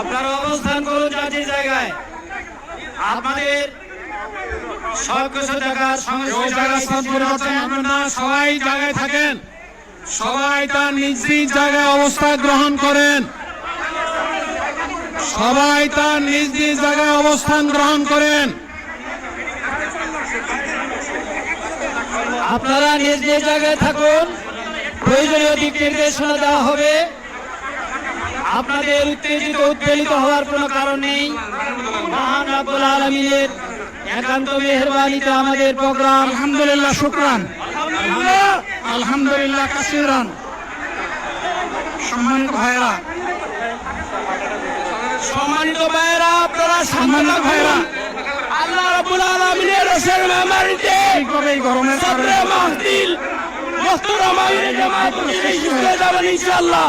আপনারা অবস্থান করুন জাতির জায়গায়। আপনাদের সবকিছু দেখার সবাই জায়গায় থাকেন। সবাই তার নিজ নিজ জায়গায় অবস্থা গ্রহণ করেন। সবাই তার নিজ নিজ জায়গায় অবস্থান গ্রহণ করেন। আপনারা নিজ নিজ জায়গায় থাকুন। প্রয়োজনীয় দিক নির্দেশনা দেওয়া হবে। আপনাদের উত্তেজিত উদ্বেলিত হওয়ার কোনো কারণ নেই। মহান আব্বুল আলমিনের একান্ত মেহরবানিতে আমাদের প্রোগ্রাম আলহামদুলিল্লাহ শুক্রান। আলহামদুলিল্লাহ কাসিরান। সম্মানিত ভাইরা সম্মানিত ভাইয়েরা আপনারা সম্মানিত ভাইরা আল্লাহ রাব্বুল আলামিনের রসের মেমারিতে ঠিকভাবে এই গরমের কারণে সবরে মাহদিল মোহতরম আমিরে জামাত ইনশাআল্লাহ।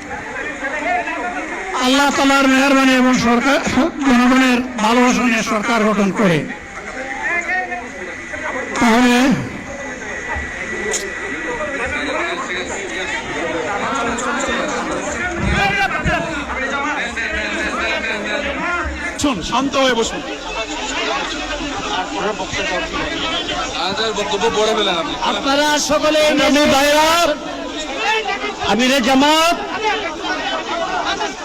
আল্লাহ তালার মেহরবানি এবং সরকার জনগণের ভালোবাসা নিয়ে সরকার গঠন করে। তাহলে শান্ত হয়ে বসুন। আমাদের বক্তব্য পড়ে ফেলেন আপনি আপনারা সকলে আমি জামাত।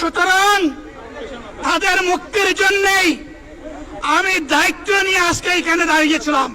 সুতরাং তাদের মুক্তির জন্যেই আমি দায়িত্ব নিয়ে আজকে এখানে দাঁড়িয়েছিলাম।